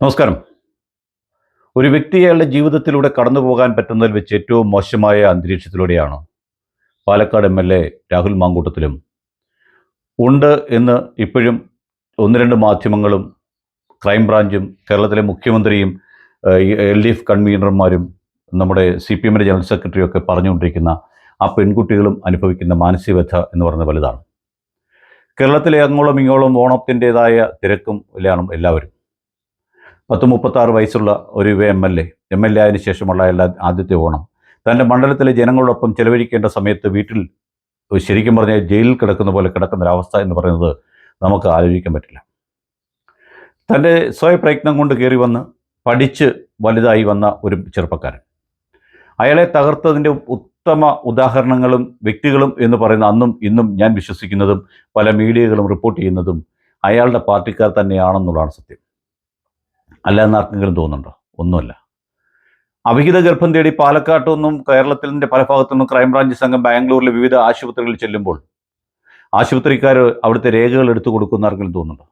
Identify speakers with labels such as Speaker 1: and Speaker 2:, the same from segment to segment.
Speaker 1: നമസ്കാരം. ഒരു വ്യക്തി അയാളുടെ ജീവിതത്തിലൂടെ കടന്നു പോകാൻ പറ്റുന്നതിൽ വെച്ച് ഏറ്റവും മോശമായ അന്തരീക്ഷത്തിലൂടെയാണ് Palakkad M L A Rahul മാങ്കൂട്ടത്തിലും. ഉണ്ട് എന്ന് ഇപ്പോഴും ഒന്ന് രണ്ട് മാധ്യമങ്ങളും ക്രൈംബ്രാഞ്ചും കേരളത്തിലെ മുഖ്യമന്ത്രിയും എൽ ഡി എഫ് കൺവീനർമാരും നമ്മുടെ സി പി എമ്മിന്റെ ജനറൽ സെക്രട്ടറിയും ഒക്കെ പറഞ്ഞുകൊണ്ടിരിക്കുന്ന ആ പെൺകുട്ടികളും അനുഭവിക്കുന്ന മാനസികവ്യഥ എന്ന് പറയുന്നത് വലുതാണ്. കേരളത്തിലെ അങ്ങോളം ഇങ്ങോളം ഓണത്തിന്റെതായ തിരക്കും എല്ലാം എല്ലാവരും പത്ത് മുപ്പത്താറ് വയസ്സുള്ള ഒരു M L A M L A ആയതിനു ശേഷമുള്ള എല്ലാ ആദ്യത്തെ ഓണം. തന്റെ മണ്ഡലത്തിലെ ജനങ്ങളോടൊപ്പം ചെലവഴിക്കേണ്ട സമയത്ത് വീട്ടിൽ ശരിക്കും പറഞ്ഞാൽ ജയിലിൽ കിടക്കുന്ന പോലെ കിടക്കുന്ന ഒരവസ്ഥ എന്ന് പറയുന്നത് നമുക്ക് ആലോചിക്കാൻ പറ്റില്ല. തന്റെ സ്വയപ്രയത്നം കൊണ്ട് കയറി വന്ന് പഠിച്ച് വലുതായി വന്ന ഒരു ചെറുപ്പക്കാരൻ. അയാളെ തകർത്തതിന്റെ ഉത്തമ ഉദാഹരണങ്ങളും വ്യക്തികളും എന്ന് പറയുന്ന അന്നും ഇന്നും ഞാൻ വിശ്വസിക്കുന്നതും പല മീഡിയകളും റിപ്പോർട്ട് ചെയ്യുന്നതും അയാളുടെ പാർട്ടിക്കാർ തന്നെയാണെന്നുള്ളതാണ് സത്യം. അല്ല എന്ന് ആർക്കെങ്കിലും തോന്നുന്നുണ്ടോ? ഒന്നുമല്ല. അവിഹിത ഗർഭം തേടി പാലക്കാട്ടു നിന്നും കേരളത്തിന്റെ പല ഭാഗത്തു നിന്നും ക്രൈംബ്രാഞ്ച് സംഘം ബാംഗ്ലൂരിലെ വിവിധ ആശുപത്രികളിൽ ചെല്ലുമ്പോൾ ആശുപത്രിക്കാർ അവിടുത്തെ രേഖകൾ എടുത്തു കൊടുക്കുന്ന ആർക്കെങ്കിലും തോന്നുന്നുണ്ടോ?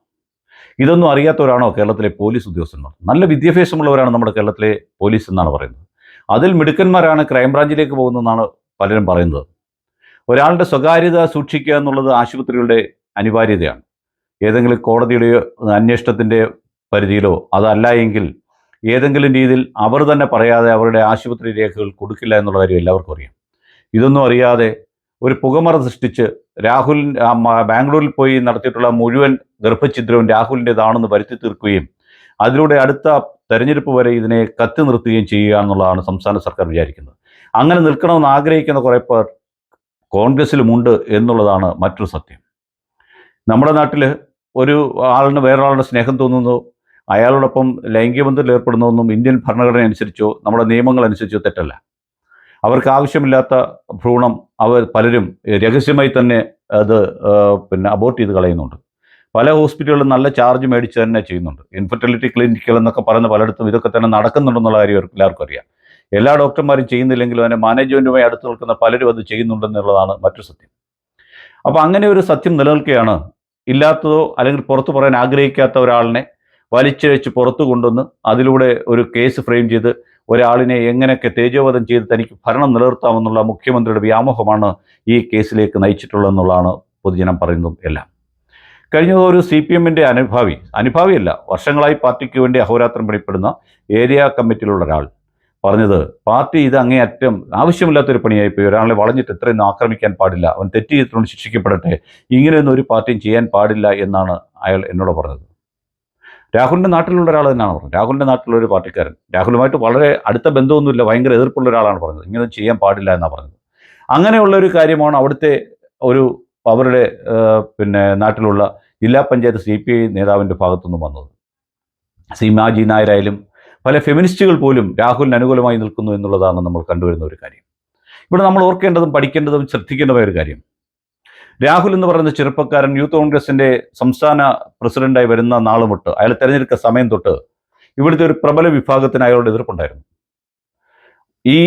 Speaker 1: ഇതൊന്നും അറിയാത്തവരാണോ കേരളത്തിലെ പോലീസ് ഉദ്യോഗസ്ഥന്മാർ? നല്ല വിദ്യാഭ്യാസമുള്ളവരാണ് നമ്മുടെ കേരളത്തിലെ പോലീസ് എന്നാണ് പറയുന്നത്. അതിൽ മിടുക്കന്മാരാണ് ക്രൈംബ്രാഞ്ചിലേക്ക് പോകുന്നതെന്നാണ് പലരും പറയുന്നത്. ഒരാളുടെ സ്വകാര്യത സൂക്ഷിക്കുക എന്നുള്ളത് ആശുപത്രികളുടെ അനിവാര്യതയാണ്. ഏതെങ്കിലും കോടതിയുടെയോ അന്വേഷണത്തിന്റെ പരിധിയിലോ? അതല്ല എങ്കിൽ ഏതെങ്കിലും രീതിയിൽ അവർ തന്നെ പറയാതെ അവരുടെ ആശുപത്രി രേഖകൾ കൊടുക്കില്ല എന്നുള്ള കാര്യം എല്ലാവർക്കും അറിയാം. ഇതൊന്നും അറിയാതെ ഒരു പുകമറ സൃഷ്ടിച്ച് രാഹുൽ ബാംഗ്ലൂരിൽ പോയി നടത്തിയിട്ടുള്ള മുഴുവൻ ഗർഭഛിദ്രവും രാഹുലിന്റെതാണെന്ന് വരുത്തി തീർക്കുകയും അതിലൂടെ അടുത്ത തെരഞ്ഞെടുപ്പ് വരെ ഇതിനെ കത്തി നിർത്തുകയും ചെയ്യുക എന്നുള്ളതാണ് സംസ്ഥാന സർക്കാർ വിചാരിക്കുന്നത്. അങ്ങനെ നിൽക്കണമെന്ന് ആഗ്രഹിക്കുന്ന കുറേ പേർ കോൺഗ്രസിലുമുണ്ട് എന്നുള്ളതാണ് മറ്റൊരു സത്യം. നമ്മുടെ നാട്ടിൽ ഒരു ആളിന് വേറൊരാളുടെ സ്നേഹം തോന്നുന്നു അയാളോടൊപ്പം ലൈംഗിക ബന്ധത്തിൽ ഏർപ്പെടുന്നതൊന്നും ഇന്ത്യൻ ഭരണഘടന അനുസരിച്ചോ നമ്മുടെ നിയമങ്ങൾ അനുസരിച്ചോ തെറ്റല്ല. അവർക്ക് ആവശ്യമില്ലാത്ത ഭ്രൂണം അവർ പലരും രഹസ്യമായി തന്നെ അത് പിന്നെ അബോർട്ട് ചെയ്ത് കളയുന്നുണ്ട്. പല ഹോസ്പിറ്റലുകളും നല്ല ചാർജ് മേടിച്ച് തന്നെ ചെയ്യുന്നുണ്ട്. ഇൻഫെർട്ടിലിറ്റി ക്ലിനിക്കുകൾ എന്നൊക്കെ പറയുന്ന പലയിടത്തും ഇതൊക്കെ തന്നെ നടക്കുന്നുണ്ടെന്നുള്ള കാര്യം എല്ലാവർക്കും അറിയാം. എല്ലാ ഡോക്ടർമാരും ചെയ്യുന്നില്ലെങ്കിലും അതിന്റെ മാനേജ്മെന്റുമായി അടുത്ത് നിൽക്കുന്ന പലരും അത് ചെയ്യുന്നുണ്ടെന്നുള്ളതാണ് മറ്റു സത്യം. അപ്പോൾ അങ്ങനെ ഒരു സത്യം നിലനിൽക്കുകയാണ്. ഇല്ലാത്തതോ അല്ലെങ്കിൽ പുറത്തു പറയാൻ ആഗ്രഹിക്കാത്ത ഒരാളിനെ വലിച്ചിഴച്ച് പുറത്തു കൊണ്ടുവന്ന് അതിലൂടെ ഒരു കേസ് ഫ്രെയിം ചെയ്ത് ഒരാളിനെ എങ്ങനെയൊക്കെ തേജോവധം ചെയ്ത് തനിക്ക് ഭരണം നിലനിർത്താമെന്നുള്ള മുഖ്യമന്ത്രിയുടെ വ്യാമോഹമാണ് ഈ കേസിലേക്ക് നയിച്ചിട്ടുള്ളതെന്നുള്ളതാണ് പൊതുജനം പറയുന്നതും എല്ലാം. കഴിഞ്ഞ ഒരു സി പി എമ്മിന്റെ അനുഭാവി അനുഭാവിയല്ല വർഷങ്ങളായി പാർട്ടിക്ക് വേണ്ടി അഹോരാത്രം പണിപ്പെടുന്ന ഏരിയ കമ്മിറ്റിയിലുള്ള ഒരാൾ പറഞ്ഞത് പാർട്ടി ഇത് അങ്ങേയറ്റം ആവശ്യമില്ലാത്തൊരു പണിയായിപ്പോയി ഒരാളെ വളഞ്ഞിട്ട് ഇത്രയൊന്നും ആക്രമിക്കാൻ പാടില്ല അവൻ തെറ്റ് ചെയ്തിട്ടുണ്ട് ശിക്ഷിക്കപ്പെടട്ടെ ഇങ്ങനെയൊന്നും ഒരു പാർട്ടിയും ചെയ്യാൻ പാടില്ല എന്നാണ് അയാൾ എന്നോട് പറഞ്ഞത്. രാഹുലിന്റെ നാട്ടിലുള്ള ഒരാൾ തന്നെയാണ് പറഞ്ഞത്. രാഹുലിന്റെ നാട്ടിലുള്ള ഒരു പാർട്ടിക്കാരൻ. രാഹുലുമായിട്ട് വളരെ അടുത്ത ബന്ധമൊന്നുമില്ല. ഭയങ്കര എതിർപ്പുള്ള ഒരാളാണ് പറഞ്ഞത്. ഇങ്ങനെ ചെയ്യാൻ പാടില്ല എന്നാണ് പറഞ്ഞത്. അങ്ങനെയുള്ള ഒരു കാര്യമാണ് അവിടുത്തെ ഒരു അവരുടെ പിന്നെ നാട്ടിലുള്ള ജില്ലാ പഞ്ചായത്ത് സി പി ഐ നേതാവിന്റെ ഭാഗത്തുനിന്ന് വന്നത്. സീമാജി നായരായാലും പല ഫെമിനിസ്റ്റുകൾ പോലും രാഹുലിന് അനുകൂലമായി നിൽക്കുന്നു എന്നുള്ളതാണ് നമ്മൾ കണ്ടുവരുന്ന ഒരു കാര്യം. ഇവിടെ നമ്മൾ ഓർക്കേണ്ടതും പഠിക്കേണ്ടതും ശ്രദ്ധിക്കേണ്ടതായ ഒരു കാര്യം. രാഹുൽ എന്ന് പറയുന്ന ചെറുപ്പക്കാരൻ യൂത്ത് കോൺഗ്രസിന്റെ സംസ്ഥാന പ്രസിഡന്റായി വരുന്ന നാൾ തൊട്ട് അയാൾ തെരഞ്ഞെടുക്കുന്ന സമയം തൊട്ട് ഇവിടുത്തെ ഒരു പ്രബല വിഭാഗത്തിന് അയാളുടെ എതിർപ്പുണ്ടായിരുന്നു. ഈ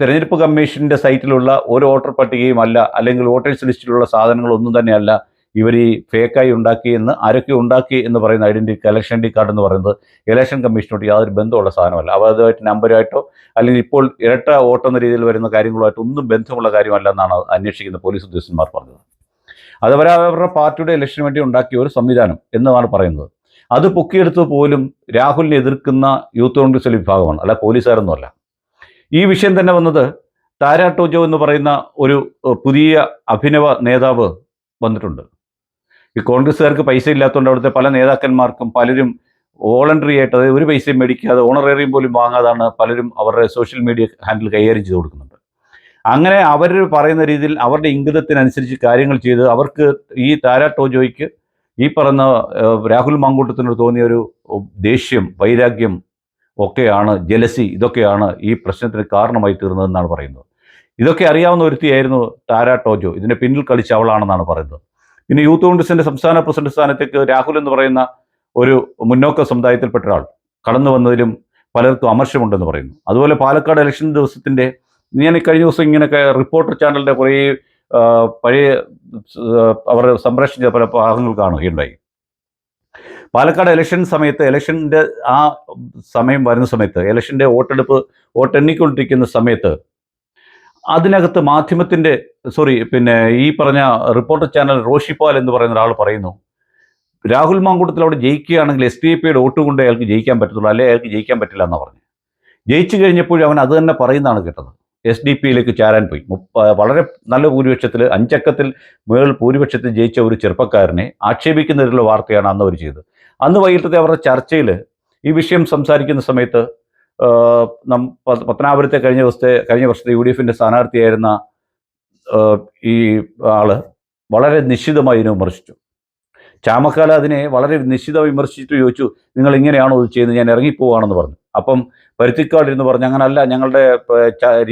Speaker 1: തെരഞ്ഞെടുപ്പ് കമ്മീഷന്റെ സൈറ്റിലുള്ള ഒരു വോട്ടർ പട്ടികയും അല്ല അല്ലെങ്കിൽ വോട്ടേഴ്സ് ലിസ്റ്റിലുള്ള സാധനങ്ങളൊന്നും തന്നെയല്ല ഇവർ ഈ ഫേക്കായി ഉണ്ടാക്കി എന്ന് ആരൊക്കെ ഉണ്ടാക്കി എന്ന് പറയുന്ന കലക്ഷൻ ഡി കാർഡ് എന്ന് പറയുന്നത് ഇലക്ഷൻ കമ്മീഷനോട് യാതൊരു ബന്ധമുള്ള സാധനമല്ല. അവ അതുമായിട്ട് നമ്പരായിട്ടോ അല്ലെങ്കിൽ ഇപ്പോൾ ഇരട്ട വോട്ടെന്ന രീതിയിൽ വരുന്ന കാര്യങ്ങളുമായിട്ട് ഒന്നും ബന്ധമുള്ള കാര്യമല്ല എന്നാണ് അന്വേഷിക്കുന്ന പോലീസ് ഉദ്യോഗസ്ഥന്മാർ പറഞ്ഞത്. അതവരെ അവരുടെ പാർട്ടിയുടെ ഇലക്ഷന് വേണ്ടി ഉണ്ടാക്കിയ ഒരു സംവിധാനം എന്നാണ് പറയുന്നത്. അത് പൊക്കിയെടുത്ത് പോലും രാഹുലിനെ എതിർക്കുന്ന യൂത്ത് കോൺഗ്രസിലെ വിഭാഗമാണ്. അല്ല പോലീസുകാരൊന്നുമല്ല. ഈ വിഷയം തന്നെ വന്നത് താരാട്ടോജോ ടോജോ എന്ന് പറയുന്ന ഒരു പുതിയ അഭിനവ നേതാവ് വന്നിട്ടുണ്ട്. ഈ കോൺഗ്രസ്സുകാർക്ക് പൈസ ഇല്ലാത്തതുകൊണ്ട് അവിടുത്തെ പല നേതാക്കന്മാർക്കും പലരും വോളണ്ടറി ആയിട്ട് അതായത് ഒരു പൈസയും മേടിക്കാതെ ഓണറേറിയം പോലും വാങ്ങാതാണ് പലരും അവരുടെ സോഷ്യൽ മീഡിയ ഹാൻഡിൽ കൈകാര്യം ചെയ്ത് കൊടുക്കുന്നുണ്ട് അങ്ങനെ അവർ പറയുന്ന രീതിയിൽ അവരുടെ ഇംഗിതത്തിനനുസരിച്ച് കാര്യങ്ങൾ ചെയ്ത് അവർക്ക് ഈ താര ടോജോയ്ക്ക് ഈ പറഞ്ഞ രാഹുൽ മാങ്കൂട്ടത്തിനോട് തോന്നിയ ഒരു ദേഷ്യം വൈരാഗ്യം ഒക്കെയാണ് ജലസി ഇതൊക്കെയാണ് ഈ പ്രശ്നത്തിന് കാരണമായി തീർന്നതെന്നാണ് പറയുന്നത്. ഇതൊക്കെ അറിയാവുന്ന ഒരുത്തിയായിരുന്നു താര ടോജോ. ഇതിന്റെ പിന്നിൽ കളിച്ച അവളാണെന്നാണ് പറയുന്നത്. പിന്നെ യൂത്ത് കോൺഗ്രസിന്റെ സംസ്ഥാന പ്രസിഡന്റ് സ്ഥാനത്തേക്ക് രാഹുൽ എന്ന് പറയുന്ന ഒരു മുന്നോക്ക സമുദായത്തിൽപ്പെട്ട ഒരാൾ. കടന്നു വന്നതിലും പലർക്കും അമർഷമുണ്ടെന്ന് പറയുന്നു. അതുപോലെ പാലക്കാട് ഇലക്ഷൻ ദിവസത്തിന്റെ ഞാൻ കഴിഞ്ഞ ദിവസം ഇങ്ങനെയൊക്കെ റിപ്പോർട്ടർ ചാനലിന്റെ കുറേ പഴയ അവർ സംപ്രേഷണം ചെയ്ത പല ഭാഗങ്ങൾ കാണുകയുണ്ടായി പാലക്കാട് ഇലക്ഷൻ സമയത്ത് ഇലക്ഷന്റെ ആ സമയം വരുന്ന സമയത്ത് ഇലക്ഷന്റെ വോട്ടെടുപ്പ് വോട്ടെണ്ണിക്കൊണ്ടിരിക്കുന്ന സമയത്ത് അതിനകത്ത് മാധ്യമത്തിന്റെ സോറി പിന്നെ ഈ പറഞ്ഞ റിപ്പോർട്ടർ ചാനൽ റോഷിപ്പാൽ എന്ന് പറയുന്ന ഒരാൾ പറയുന്നു രാഹുൽ മാങ്കൂട്ടത്തിൽ അവിടെ ജയിക്കുകയാണെങ്കിൽ എസ് ഡി പിയുടെ വോട്ട് കൊണ്ട് അയാൾക്ക് ജയിക്കാൻ പറ്റത്തുള്ളൂ അല്ലെങ്കിൽ അയാൾക്ക് ജയിക്കാൻ പറ്റില്ല എന്നാണ് പറഞ്ഞു. ജയിച്ചു കഴിഞ്ഞപ്പോഴും അവൻ അത് തന്നെ പറയുന്നതാണ് കേട്ടത്. എസ് ഡി പിയിലേക്ക് ചാരാൻ പോയി. വളരെ നല്ല ഭൂരിപക്ഷത്തിൽ അഞ്ചക്കത്തിൽ മുകളിൽ ഭൂരിപക്ഷത്തിൽ ജയിച്ച ഒരു ചെറുപ്പക്കാരനെ ആക്ഷേപിക്കുന്നതിലുള്ള വാർത്തയാണ് അന്ന് അവർ ചെയ്തത്. അന്ന് വൈകിട്ടത്തെ അവരുടെ ചർച്ചയിൽ ഈ വിഷയം സംസാരിക്കുന്ന സമയത്ത് പത്തനാപുരത്തെ കഴിഞ്ഞ ദിവസത്തെ കഴിഞ്ഞ വർഷത്തെ യു ഡി എഫിന്റെ സ്ഥാനാർത്ഥിയായിരുന്ന ഈ ആൾ വളരെ നിശ്ചിതമായി ഇതിനെ വിമർശിച്ചു. ചാമക്കാല അതിനെ വളരെ നിശ്ചിതമായി വിമർശിച്ചിട്ട് ചോദിച്ചു നിങ്ങൾ ഇങ്ങനെയാണോ ഇത് ചെയ്യുന്നത്? ഞാൻ ഇറങ്ങിപ്പോവാണെന്ന് പറഞ്ഞു. അപ്പം പരുത്തിക്കാട് എന്ന് പറഞ്ഞു അങ്ങനല്ല ഞങ്ങളുടെ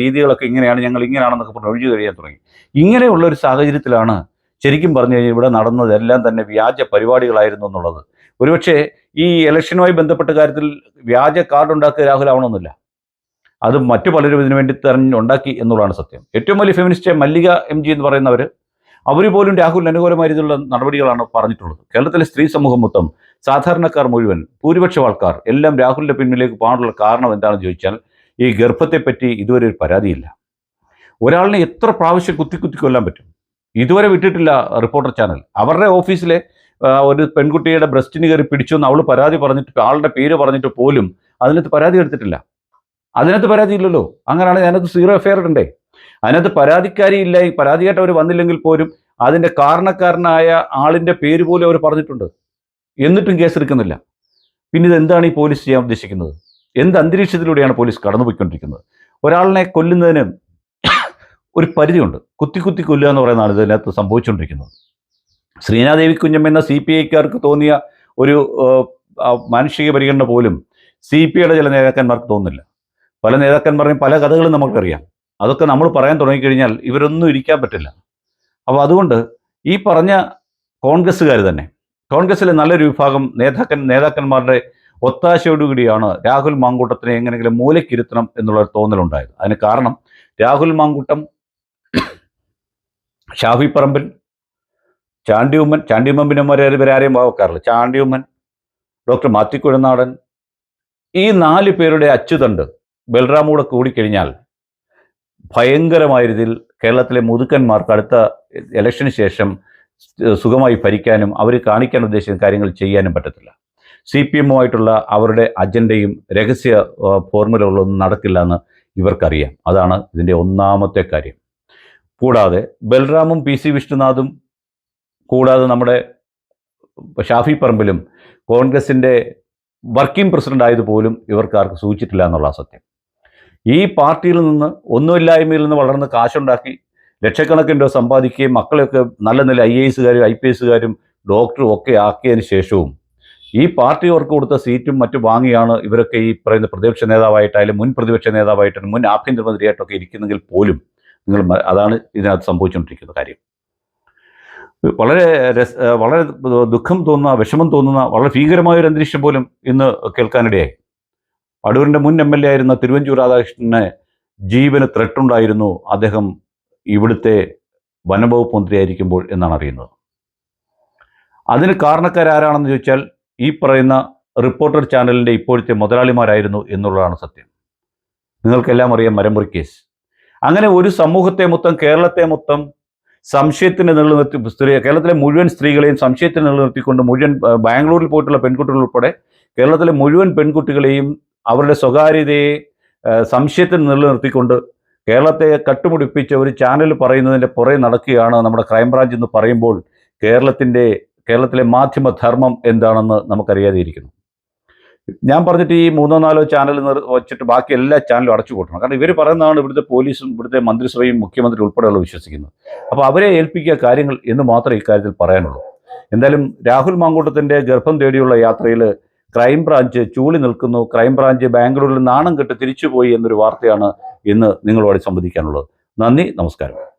Speaker 1: രീതികളൊക്കെ ഇങ്ങനെയാണ് ഞങ്ങൾ ഇങ്ങനെയാണെന്നൊക്കെ പറഞ്ഞ് ഒഴിഞ്ഞു കഴിയാൻ തുടങ്ങി. ഇങ്ങനെയുള്ള ഒരു സാഹചര്യത്തിലാണ് ശരിക്കും പറഞ്ഞു കഴിഞ്ഞാൽ ഇവിടെ നടന്നതെല്ലാം തന്നെ വ്യാജ പരിപാടികളായിരുന്നു എന്നുള്ളത്. ഒരുപക്ഷെ ഈ ഇലക്ഷനുമായി ബന്ധപ്പെട്ട കാര്യത്തിൽ വ്യാജ കാർഡ് ഉണ്ടാക്കുക രാഹുലാവണമെന്നില്ല അത് മറ്റു പലരും ഇതിനു വേണ്ടി തെരഞ്ഞുണ്ടാക്കി എന്നുള്ളതാണ് സത്യം. ഏറ്റവും വലിയ ഫെമിനിസ്റ്റ് മല്ലിക എം ജി എന്ന് പറയുന്നവർ അവർ പോലും രാഹുലിന് അനുകൂലമായ രീതിയിലുള്ള നടപടികളാണ് പറഞ്ഞിട്ടുള്ളത്. കേരളത്തിലെ സ്ത്രീ സമൂഹം മൊത്തം സാധാരണക്കാർ മുഴുവൻ ഭൂരിപക്ഷം ആൾക്കാർ എല്ലാം രാഹുലിന്റെ പിന്നിലേക്ക് പോകാനുള്ള കാരണം എന്താണെന്ന് ചോദിച്ചാൽ ഈ ഗർഭത്തെപ്പറ്റി ഇതുവരെ ഒരു പരാതിയില്ല. ഒരാളിനെ എത്ര പ്രാവശ്യം കുത്തി കുത്തി കൊല്ലാൻ പറ്റും? ഇതുവരെ വിട്ടിട്ടില്ല റിപ്പോർട്ടർ ചാനൽ. അവരുടെ ഓഫീസിലെ ഒരു പെൺകുട്ടിയുടെ ബ്രസ്റ്റിന് കയറി പിടിച്ചു എന്ന് അവൾ പരാതി പറഞ്ഞിട്ട് ആളുടെ പേര് പറഞ്ഞിട്ട് പോലും അതിനകത്ത് പരാതി എടുത്തിട്ടില്ല. അതിനകത്ത് പരാതി ഇല്ലല്ലോ. അങ്ങനെയാണെങ്കിൽ അതിനകത്ത് സീറോ എഫ്ഐആർ ഇടണ്ടേ? അതിനകത്ത് പരാതിക്കാരി ഇല്ല. പരാതിയായിട്ട് അവർ വന്നില്ലെങ്കിൽ പോലും അതിന്റെ കാരണക്കാരനായ ആളിന്റെ പേര് പോലും അവർ പറഞ്ഞിട്ടുണ്ട്. എന്നിട്ടും കേസ് എടുക്കുന്നില്ല. പിന്നെ ഇത് എന്താണ് ഈ പോലീസ് ചെയ്യാൻ ഉദ്ദേശിക്കുന്നത്? എന്ത് അന്തരീക്ഷത്തിലൂടെയാണ് പോലീസ് കടന്നുപോയിക്കൊണ്ടിരിക്കുന്നത്? ഒരാളിനെ കൊല്ലുന്നതിന് ഒരു പരിധിയുണ്ട്. കുത്തി കുത്തി കൊല്ലുക എന്ന് പറയുന്നതാണ് ഇതിനകത്ത് സംഭവിച്ചുകൊണ്ടിരിക്കുന്നത്. ശ്രീനാദേവി കുഞ്ഞം എന്ന സി പി ഐക്കാർക്ക് തോന്നിയ ഒരു മാനുഷിക പരിഗണന പോലും സി പി ഐയുടെ ചില നേതാക്കന്മാർക്ക് തോന്നുന്നില്ല. പല നേതാക്കന്മാരെയും പല കഥകളും നമുക്കറിയാം. അതൊക്കെ നമ്മൾ പറയാൻ തുടങ്ങിക്കഴിഞ്ഞാൽ ഇവരൊന്നും ഇരിക്കാൻ പറ്റില്ല. അപ്പോൾ അതുകൊണ്ട് ഈ പറഞ്ഞ കോൺഗ്രസ്സുകാർ തന്നെ കോൺഗ്രസ്സിലെ നല്ലൊരു വിഭാഗം നേതാക്കൻ നേതാക്കന്മാരുടെ ഒത്താശയോടുകൂടിയാണ് രാഹുൽ മാങ്കൂട്ടത്തിനെ എങ്ങനെയെങ്കിലും മൂലക്കിരുത്തണം എന്നുള്ള ഒരു തോന്നലുണ്ടായത്. അതിന് കാരണം രാഹുൽ മാങ്കൂട്ടം ഷാഫി പറമ്പിൽ ചാണ്ടിയുമ്മൻ ചാണ്ടിയുമ്മൻ പിന്നെ വരെ ഇവരാരെയും വാവക്കാറില്ല? ചാണ്ടിയുമ്മൻ ഡോക്ടർ മാത്തിക്കുഴനാടൻ. ഈ നാല് പേരുടെ അച്ചുതണ്ട് ബൽറാമൂടെ കൂടിക്കഴിഞ്ഞാൽ ഭയങ്കരമായ രീതിയിൽ കേരളത്തിലെ മുതുക്കന്മാർക്ക് അടുത്ത ഇലക്ഷന് ശേഷം സുഖമായി ഭരിക്കാനും അവർ കാണിക്കാൻ ഉദ്ദേശിക്കുന്ന കാര്യങ്ങൾ ചെയ്യാനും പറ്റത്തില്ല. സി പി എമ്മുമായിട്ടുള്ള അവരുടെ അജണ്ടയും രഹസ്യ ഫോർമുലകളൊന്നും നടക്കില്ല എന്ന് ഇവർക്കറിയാം. അതാണ് ഇതിന്റെ ഒന്നാമത്തെ കാര്യം. കൂടാതെ ബൽറാമും പി സി വിഷ്ണുനാഥും കൂടാതെ നമ്മുടെ ഷാഫി പറമ്പിലും കോൺഗ്രസിന്റെ വർക്കിംഗ് പ്രസിഡന്റ് ആയതുപോലും ഇവർക്കാർക്ക് സൂചിച്ചിട്ടില്ല എന്നുള്ള സത്യം. ഈ പാർട്ടിയിൽ നിന്ന് ഒന്നുമില്ലായ്മയിൽ നിന്ന് വളർന്ന് കാശുണ്ടാക്കി ലക്ഷക്കണക്കിന് രൂപ സമ്പാദിക്കുകയും മക്കളെയൊക്കെ നല്ല നല്ല ഐ എ എസുകാരും ഐ പി എസുകാരും ഡോക്ടറും ഒക്കെ ആക്കിയതിന് ശേഷവും ഈ പാർട്ടി അവർക്ക് കൊടുത്ത സീറ്റും മറ്റും വാങ്ങിയാണ് ഇവരൊക്കെ ഈ പറയുന്ന പ്രതിപക്ഷ നേതാവായിട്ടായാലും മുൻ പ്രതിപക്ഷ നേതാവായിട്ടും മുൻ ആഭ്യന്തരമന്ത്രിയായിട്ടൊക്കെ ഇരിക്കുന്നെങ്കിൽ പോലും നിങ്ങൾ അതാണ് ഇതിനകത്ത് സംഭവിച്ചുകൊണ്ടിരിക്കുന്ന കാര്യം. വളരെ രസ വളരെ ദുഃഖം തോന്നുന്ന വിഷമം തോന്നുന്ന വളരെ ഭീകരമായ ഒരു അന്തരീക്ഷം പോലും ഇന്ന് കേൾക്കാനിടയായി. അടൂരിന്റെ മുൻ എം എൽ എ ആയിരുന്ന തിരുവഞ്ചൂർ രാധാകൃഷ്ണന് ജീവന് ത്രെട്ടുണ്ടായിരുന്നു അദ്ദേഹം ഇവിടുത്തെ വനംവകുപ്പ് മന്ത്രിയായിരിക്കുമ്പോൾ എന്നാണ് അറിയുന്നത്. അതിന് കാരണക്കാരാരാണെന്ന് ചോദിച്ചാൽ ഈ പറയുന്ന റിപ്പോർട്ടർ ചാനലിന്റെ ഇപ്പോഴത്തെ മുതലാളിമാരായിരുന്നു എന്നുള്ളതാണ് സത്യം. നിങ്ങൾക്കെല്ലാം അറിയാം മരമുറി കേസ്. അങ്ങനെ ഒരു സമൂഹത്തെ മൊത്തം കേരളത്തെ മൊത്തം സംശയത്തിന് നിലനിർത്തി സ്ത്രീ കേരളത്തിലെ മുഴുവൻ സ്ത്രീകളെയും സംശയത്തിന് നിലനിർത്തിക്കൊണ്ട് മുഴുവൻ ബാംഗ്ലൂരിൽ പോയിട്ടുള്ള പെൺകുട്ടികൾ ഉൾപ്പെടെ കേരളത്തിലെ മുഴുവൻ പെൺകുട്ടികളെയും അവരുടെ സ്വകാര്യതയെ സംശയത്തിന് നിലനിർത്തിക്കൊണ്ട് കേരളത്തെ കട്ടുമുടിപ്പിച്ച ഒരു ചാനൽ പറയുന്നതിന്റെ പുറകെ നടക്കുകയാണ് നമ്മുടെ ക്രൈംബ്രാഞ്ച് എന്ന് പറയുമ്പോൾ കേരളത്തിന്റെ കേരളത്തിലെ മാധ്യമധർമ്മം എന്താണെന്ന് നമുക്കറിയാതെ ഇരിക്കുന്നു ഞാൻ പറഞ്ഞിട്ട് ഈ മൂന്നോ നാലോ ചാനൽ വെച്ചിട്ട് ബാക്കി എല്ലാ ചാനലും അടച്ചു കൂട്ടണം. കാരണം ഇവർ പറയുന്നതാണ് ഇവിടുത്തെ പോലീസും ഇവിടുത്തെ മന്ത്രിസഭയും മുഖ്യമന്ത്രി ഉൾപ്പെടെയുള്ള വിശ്വസിക്കുന്നത്. അപ്പോൾ അവരെ ഏൽപ്പിക്കുക കാര്യങ്ങൾ എന്ന് മാത്രമേ ഇക്കാര്യത്തിൽ പറയാനുള്ളൂ. എന്തായാലും രാഹുൽ മാങ്കൂട്ടത്തിന്റെ ഗർഭം തേടിയുള്ള യാത്രയിൽ ക്രൈംബ്രാഞ്ച് ചൂളി നിൽക്കുന്നു. ക്രൈംബ്രാഞ്ച് ബാംഗ്ലൂരിൽ നാണം കെട്ട് തിരിച്ചുപോയി എന്നൊരു വാർത്തയാണ് ഇന്ന് നിങ്ങളോട് സംവദിക്കാനുള്ളത്. നന്ദി നമസ്കാരം.